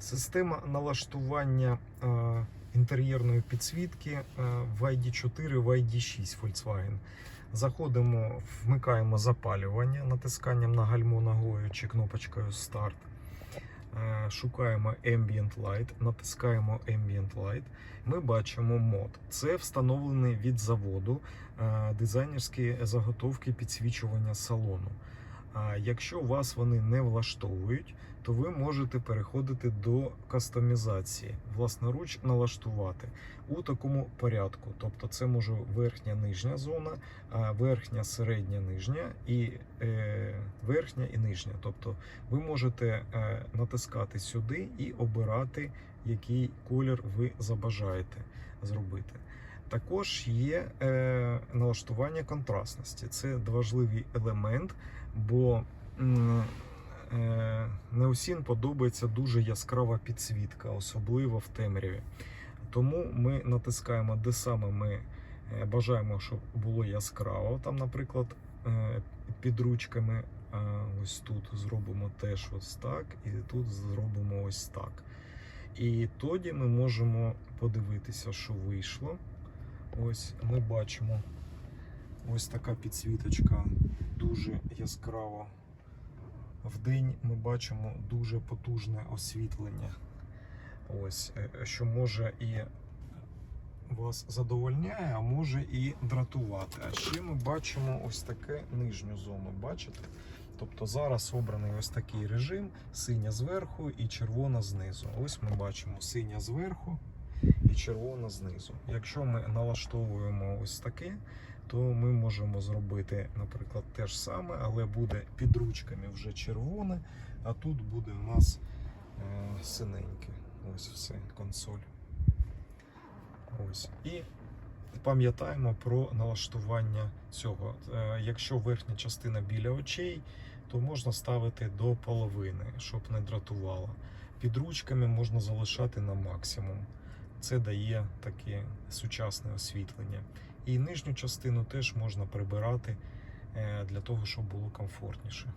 Система налаштування е, інтер'єрної підсвітки е, в ID4, в ID6 Volkswagen. Заходимо, вмикаємо запалювання натисканням на гальмо ногою чи кнопочкою Start. Е, Шукаємо Ambient Light, натискаємо Ambient Light. Ми бачимо мод. Це встановлений від заводу е, дизайнерські заготовки підсвічування салону. А якщо вас вони не влаштовують, то ви можете переходити до кастомізації, власноруч налаштувати у такому порядку. Тобто, це може верхня нижня зона, верхня, середня, нижня і е, верхня і нижня. Тобто, ви можете е, натискати сюди і обирати, який колір ви забажаєте зробити. Також є е, налаштування контрастності. Це важливий елемент, бо е, не усім подобається дуже яскрава підсвітка, особливо в темряві. Тому ми натискаємо, де саме ми е, бажаємо, щоб було яскраво. Там, наприклад, е, під ручками ось тут зробимо теж ось так, і тут зробимо ось так. І тоді ми можемо подивитися, що вийшло. Ось ми бачимо ось така підсвіточка дуже яскрава. Вдень ми бачимо дуже потужне освітлення. Ось, е, що може і вас задовольняє, а може і дратувати. А ще ми бачимо ось таке нижню зону. Бачите? Тобто зараз обраний ось такий режим: синя зверху і червона знизу. Ось ми бачимо синя зверху червона знизу. Якщо ми налаштовуємо ось таке, то ми можемо зробити, наприклад, те ж саме, але буде під ручками вже червоне, а тут буде у нас е, синеньке. Ось все, консоль. Ось. І пам'ятаємо про налаштування цього. Е, Якщо верхня частина біля очей, то можна ставити до половини, щоб не дратувало. Під ручками можна залишати на максимум. Це дає таке сучасне освітлення. І нижню частину теж можна прибирати е, для того, щоб було комфортніше.